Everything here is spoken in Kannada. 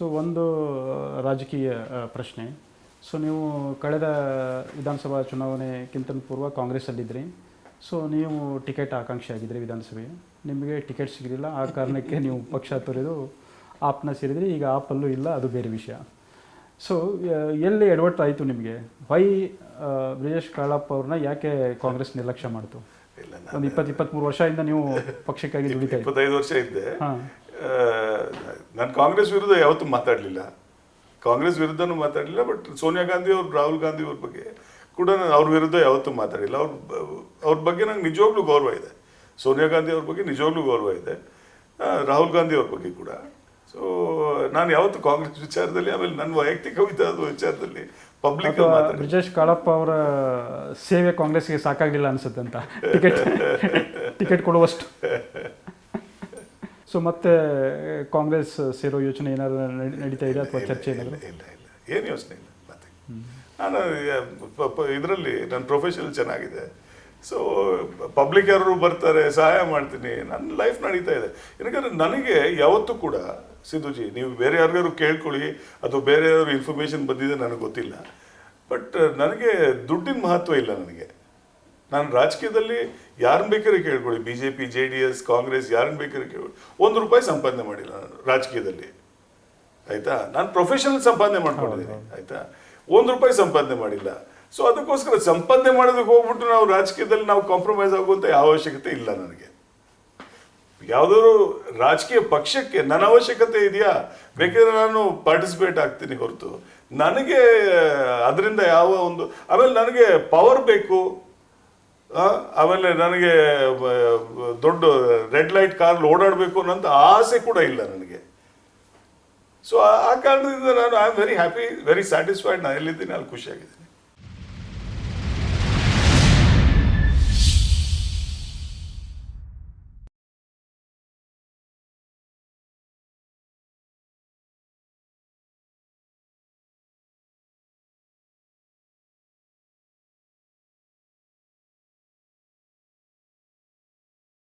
ಸೊ ಒಂದು ರಾಜಕೀಯ ಪ್ರಶ್ನೆ. ಸೊ ನೀವು ಕಳೆದ ವಿಧಾನಸಭಾ ಚುನಾವಣೆಗಿಂತ ಪೂರ್ವ ಕಾಂಗ್ರೆಸ್ಸಲ್ಲಿದ್ದಿರಿ ಸೊ ನೀವು ಟಿಕೆಟ್ ಆಕಾಂಕ್ಷಿ ಆಗಿದ್ರಿ ವಿಧಾನಸಭೆ ನಿಮಗೆ ಟಿಕೆಟ್ ಸಿಗಲಿಲ್ಲ ಆ ಕಾರಣಕ್ಕೆ ನೀವು ಪಕ್ಷ ತೊರೆದು ಆಪ್ನ ಸೇರಿದ್ರಿ. ಈಗ ಆಪಲ್ಲೂ ಇಲ್ಲ ಅದು ಬೇರೆ ವಿಷಯ. ಸೊ ಎಲ್ಲಿ ಎಡವಟ್ಟು ಆಯಿತು ನಿಮಗೆ? ವೈ ಬ್ರಿಜೇಶ್ ಕಾಳಪ್ಪ ಅವ್ರನ್ನ ಯಾಕೆ ಕಾಂಗ್ರೆಸ್ ನಿರ್ಲಕ್ಷ್ಯ ಮಾಡ್ತು? ಇಲ್ಲ ಒಂದು ಇಪ್ಪತ್ತು ಇಪ್ಪತ್ತ್ಮೂರು ವರ್ಷದಿಂದ ನೀವು ಪಕ್ಷಕ್ಕಾಗಿ ದುಡಿತಾ ಇಪ್ಪತ್ತೈದು ವರ್ಷ ಇದ್ದೆ. ಹಾಂ. ನಾನು ಕಾಂಗ್ರೆಸ್ ವಿರುದ್ಧ ಯಾವತ್ತೂ ಮಾತಾಡಲಿಲ್ಲ. ಕಾಂಗ್ರೆಸ್ ವಿರುದ್ಧನೂ ಮಾತಾಡಲಿಲ್ಲ ಬಟ್ ಸೋನಿಯಾ ಗಾಂಧಿ ಅವ್ರು ರಾಹುಲ್ ಗಾಂಧಿ ಅವ್ರ ಬಗ್ಗೆ ಕೂಡ ನಾನು ಅವ್ರ ವಿರುದ್ಧ ಯಾವತ್ತೂ ಮಾತಾಡಿಲ್ಲ ಅವ್ರ ಅವ್ರ ಬಗ್ಗೆ ನಂಗೆ ನಿಜವಾಗ್ಲೂ ಗೌರವ ಇದೆ. ಸೋನಿಯಾ ಗಾಂಧಿ ಅವ್ರ ಬಗ್ಗೆ ನಿಜವಾಗ್ಲೂ ಗೌರವ ಇದೆ. ರಾಹುಲ್ ಗಾಂಧಿ ಅವ್ರ ಬಗ್ಗೆ ಕೂಡ. ಸೊ ನಾನು ಯಾವತ್ತು ಕಾಂಗ್ರೆಸ್ ವಿಚಾರದಲ್ಲಿ ಆಮೇಲೆ ನನ್ನ ವೈಯಕ್ತಿಕ ವಿಚಾರದ ವಿಚಾರದಲ್ಲಿ ಪಬ್ಲಿಕ್ ಬ್ರಿಜೇಶ್ ಕಾಳಪ್ಪ ಅವರ ಸೇವೆ ಕಾಂಗ್ರೆಸ್ಗೆ ಸಾಕಾಗಲಿಲ್ಲ ಅನ್ಸುತ್ತೆ ಅಂತ. Ticket ticket ಕೊಡುವಷ್ಟು. ಸೊ ಮತ್ತೆ ಕಾಂಗ್ರೆಸ್ ಸೇರೋ ಯೋಚನೆ ಏನಾದ್ರು ನಡಿ- ನಡೀತಾ ಇದೆ ಅಥವಾ ಚರ್ಚೆ ಇಲ್ಲ ಏನಾದ್ರು? ಇಲ್ಲ ಇಲ್ಲ ಏನು ಯೋಚನೆ ಇಲ್ಲ ಮತ್ತೆ. ನಾನು ಇದರಲ್ಲಿ ನನ್ನ ಪ್ರೊಫೆಷನಲ್ ಚೆನ್ನಾಗಿದೆ. ಸೊ ಪಬ್ಲಿಕ್ ಯಾರು ಬರ್ತಾರೆ ಸಹಾಯ ಮಾಡ್ತೀನಿ. ನನ್ನ ಲೈಫ್ ನಡೀತಾ ಇದೆ. ಯಾಕಂದರೆ ನನಗೆ ಯಾವತ್ತೂ ಕೂಡ ಸಿದ್ದುಜಿ ನೀವು ಬೇರೆ ಯಾರಿಗಾದ್ರು ಕೇಳ್ಕೊಳ್ಳಿ ಅಥವಾ ಬೇರೆ ಯಾರು ಇನ್ಫಾರ್ಮೇಶನ್ ಬಂದಿದೆ ನನಗೆ ಗೊತ್ತಿಲ್ಲ. ಬಟ್ ನನಗೆ ದುಡ್ಡಿನ ಮಹತ್ವ ಇಲ್ಲ ನನಗೆ. ನಾನು ರಾಜಕೀಯದಲ್ಲಿ ಯಾರನ್ನ ಬೇಕಾದ್ರೆ ಕೇಳ್ಕೊಳ್ಳಿ. B J P J D S Congress ಯಾರನ್ನ ಬೇಕಾದ್ರೆ ಕೇಳಿ ಒಂದು ರೂಪಾಯಿ ಸಂಪಾದನೆ ಮಾಡಿಲ್ಲ ನಾನು ರಾಜಕೀಯದಲ್ಲಿ. ಆಯಿತಾ? ನಾನು ಪ್ರೊಫೆಷನಲ್ ಸಂಪಾದನೆ ಮಾಡ್ಕೊಂಡಿದ್ದೀನಿ. ಆಯಿತಾ? ಒಂದು ರೂಪಾಯಿ ಸಂಪಾದನೆ ಮಾಡಿಲ್ಲ. ಸೊ ಅದಕ್ಕೋಸ್ಕರ ಸಂಪಾದನೆ ಮಾಡೋದಕ್ಕೆ ಹೋಗ್ಬಿಟ್ಟು ನಾವು ರಾಜಕೀಯದಲ್ಲಿ ನಾವು ಕಾಂಪ್ರಮೈಸ್ ಆಗುವಂಥ ಯಾವ ಅವಶ್ಯಕತೆ ಇಲ್ಲ ನನಗೆ. ಯಾವುದಾದ್ರು ರಾಜಕೀಯ ಪಕ್ಷಕ್ಕೆ ನನ್ನ ಅವಶ್ಯಕತೆ ಇದೆಯಾ? ಬೇಕಿದ್ರೆ ನಾನು ಪಾರ್ಟಿಸಿಪೇಟ್ ಆಗ್ತೀನಿ ಹೊರತು. ನನಗೆ ಅದರಿಂದ ಯಾವ ಒಂದು ಆಮೇಲೆ ನನಗೆ ಪವರ್ ಬೇಕು. ಆಮೇಲೆ ನನಗೆ ದೊಡ್ಡ ರೆಡ್ ಲೈಟ್ ಕಾರ್ ಓಡಾಡಬೇಕು ಅನ್ನೋಂಥ ಆಸೆ ಕೂಡ ಇಲ್ಲ ನನಗೆ. ಸೊ ಆ ಕಾರಣದಿಂದ ನಾನು I am very happy very satisfied ನಾನು ಎಲ್ಲಿದ್ದೀನಿ, ಅಲ್ಲಿ ಖುಷಿಯಾಗಿದೆ